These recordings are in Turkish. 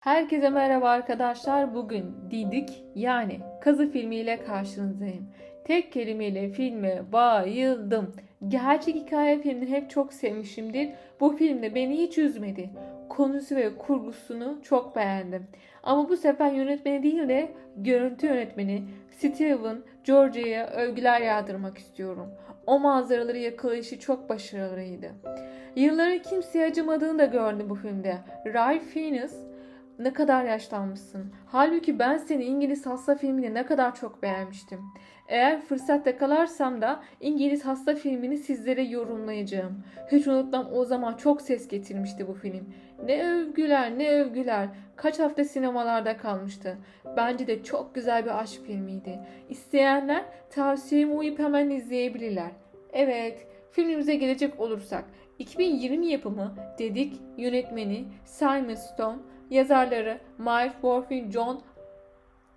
Herkese merhaba arkadaşlar. Bugün Didik yani Kazı filmiyle karşınızdayım. Tek kelimeyle filme bayıldım. Gerçek hikaye filmini hep çok sevmişimdir. Bu filmde beni hiç üzmedi. Konusu ve kurgusunu çok beğendim. Ama bu sefer yönetmeni değil de görüntü yönetmeni Steven Georgia'ya övgüler yağdırmak istiyorum. O manzaraları yakalayışı çok başarılıydı. Yılların kimseye acımadığını da gördüm bu filmde. Ralph Fiennes ne kadar yaşlanmışsın. Halbuki ben seni İngiliz hasta filmini ne kadar çok beğenmiştim. Eğer fırsat yakalarsam da İngiliz hasta filmini sizlere yorumlayacağım. Hiç unutmam o zaman çok ses getirmişti bu film. Ne övgüler ne övgüler. Kaç hafta sinemalarda kalmıştı. Bence de çok güzel bir aşk filmiydi. İsteyenler tavsiyeme uyup hemen izleyebilirler. Evet, filmimize gelecek olursak 2020 yapımı Dedik yönetmeni Simon Stone, yazarları Miles Warfield John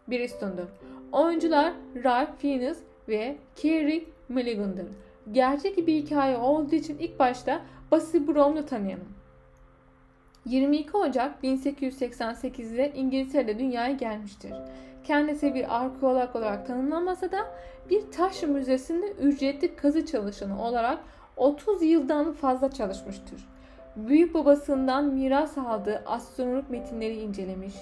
Briston'dur. Oyuncular Ralph Fiennes ve Kerry Mulligan'dır. Gerçek bir hikaye olduğu için ilk başta Basil Brom'u tanıyalım. 22 Ocak 1888'de İngiltere'de dünyaya gelmiştir. Kendisi bir arkeolog olarak tanımlanmasa da bir taş müzesinde ücretli kazı çalışanı olarak 30 yıldan fazla çalışmıştır. Büyük babasından miras aldığı astronomik metinleri incelemiş.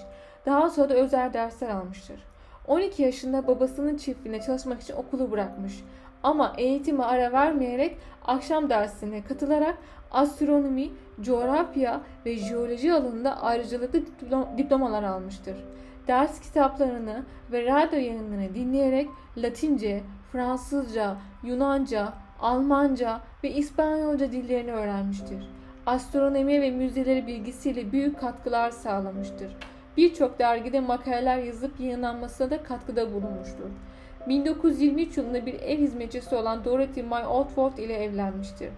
Daha sonra da özel dersler almıştır. 12 yaşında babasının çiftliğine çalışmak için okulu bırakmış. Ama eğitime ara vermeyerek akşam dersine katılarak astronomi, coğrafya ve jeoloji alanında ayrıcalıklı diplom- diplomalar almıştır. Ders kitaplarını ve radyo yayınlarını dinleyerek Latince, Fransızca, Yunanca, Almanca ve İspanyolca dillerini öğrenmiştir. Astronomi ve müzeleri bilgisiyle büyük katkılar sağlamıştır. Birçok dergide makaleler yazıp yayınlanmasına da katkıda bulunmuştur. 1923 yılında bir ev hizmetçisi olan Dorothy May Oldford ile evlenmiştir.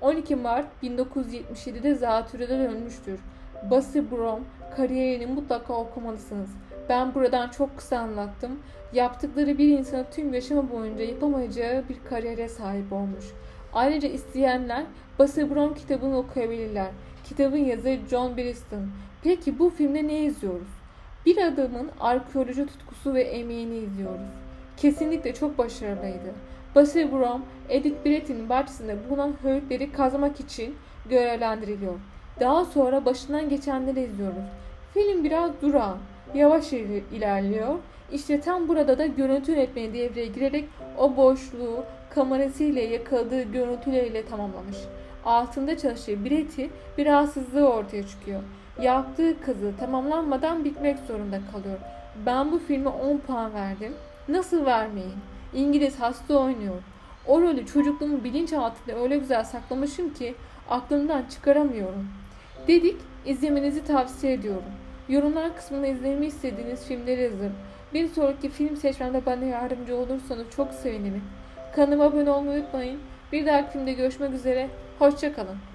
12 Mart 1977'de zatürreden ölmüştür. Basil Brom kariyerini mutlaka okumalısınız. Ben buradan çok kısa anlattım. Yaptıkları bir insana tüm yaşamı boyunca yapamayacağı bir kariyere sahip olmuş. Ayrıca isteyenler Basil Brom kitabını okuyabilirler. Kitabın yazarı John Briston. Peki bu filmde ne izliyoruz? Bir adamın arkeoloji tutkusu ve emeğini izliyoruz. Kesinlikle çok başarılıydı. Basil Brom, Edith Bretton'in bahçesinde bulunan höyükleri kazmak için görevlendiriliyor. Daha sonra başından geçenleri izliyoruz. Film biraz durağan, yavaş il- ilerliyor. İşte tam burada da görüntü yönetmeni devreye girerek o boşluğu kamerasıyla yakaladığı görüntüleriyle tamamlamış. Altında çalıştığı Brett'i bir rahatsızlığı ortaya çıkıyor. Yaptığı kazı tamamlanmadan bitmek zorunda kalıyor. Ben bu filme 10 puan verdim. Nasıl vermeyin? İngiliz hasta oynuyor. O rolü çocukluğumun bilinçaltında öyle güzel saklamışım ki aklımdan çıkaramıyorum. Dedik, izlemenizi tavsiye ediyorum. Yorumlar kısmına izlemeyi istediğiniz filmleri yazın. Bir sonraki film seçmemde bana yardımcı olursanız çok sevinirim. Kanalıma abone olmayı unutmayın. Bir dahaki filmde görüşmek üzere. Hoşçakalın.